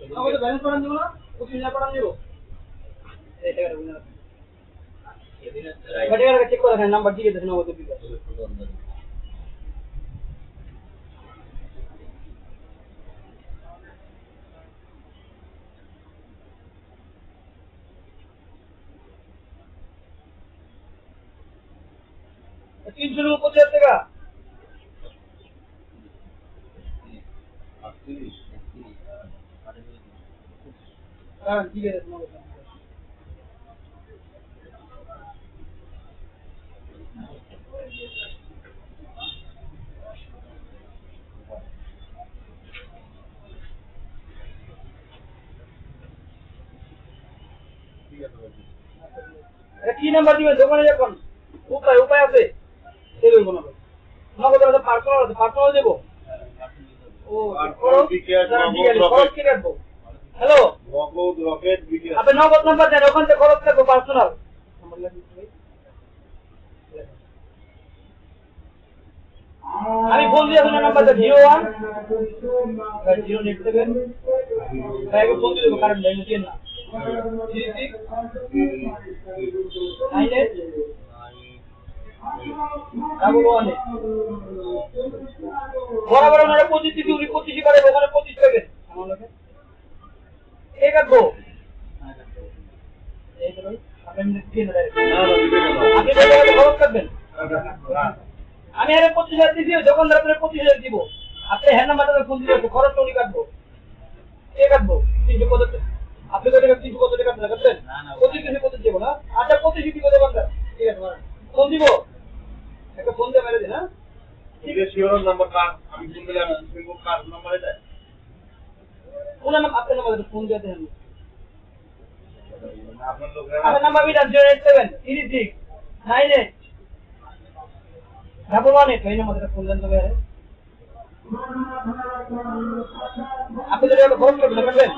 ಅವತ್ತು ಬ್ಯಾಲೆನ್ಸ್ ಮಾಡಂದಿವಲ್ಲ ಉಸ್ ಇಲ್ಲ ಮಾಡಂದಿರು ಬಟ್ ಇವಾಗ ಚೆಕ್ ಕೊಡೋಣ ನಮ್ಮ ಬಡ್ಡಿಗೆ ಇದ್ರೆ ನಾವು ಓದಿದ್ದೆ तीन सौ रुपये पहुँच जाएगा ঠিক আছে তোমার কথা। কি নাম্বার দিবেন দোকানে যখন। উপায় উপায় আছে? সেই দেবো না নগদ আছে পার্সোনাল আছে পার্সোনাল দেবো। ও খরচ হ্যাঁ, কি রাখব হ্যালো? নগদ রকেট বিকাশ আপনি নগদ নাম্বার দেন ওখান থেকে খরচ থাকব পার্সোনাল আমি ফোন দিয়ে আপনার নাম্বারটা জিরো ওয়ান। জিরো নেট সেভেন ফোন দিয়ে দেবো লাইন দিয়ে না। Three six nine eight double one eight. বরাবর ওনারা পঁচিশ দিতে উনি পঁচিশই পারে ওখানে না, আমি আরে পঁচিশ হাজার দিয়েছি দোকানদার আপনার পঁচিশ হাজার দিব। আপনি হ্যান্ড নাম্বারটা ফোন দিয়ে খরচ উনি কাটবো। কে কাটবো তিনশো কত? আপনি কত টাকা তিনশো কত টাকা কাটবেন? পঁচিশ তিনশো পঁচিশ দেবো না। আচ্ছা পঁচিশ দিব দোকানদার ঠিক আছে ফোন দিব? একটা ফোন দিয়ে মেরে দিন হ্যাঁ? এটা শিওর নাম্বার কার আমি ফোন দিলে আমি ফেসবুক কার নাম্বার এটা ওনার নাম আপনার নাম্বার ফোন দিয়ে দেন। আপনার আপনার number Bidhan zero eight seven three six nine eight double one eight এই নাম্বারটা ফোন দেন তবে। আপনি যদি একটা ফোন করবেন করবেন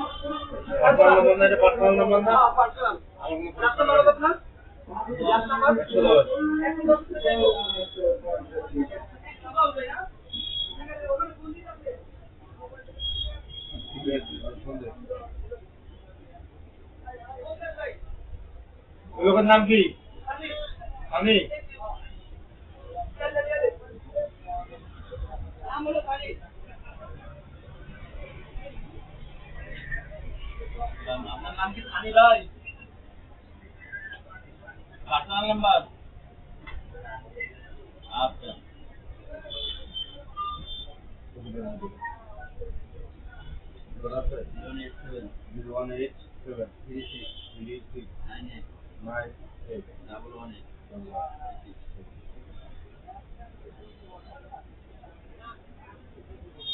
পার্সোনাল নাম্বার না? পার্সোনাল হ্যাঁ, লাস্ট নাম্বার আপনার লোকের নাম কি? আমি আপনার নাম কি সানি ভাই? পার্সোনাল নাম্বার আচ্ছা। 787 187 36 26 98 98 double 18 double 18 six.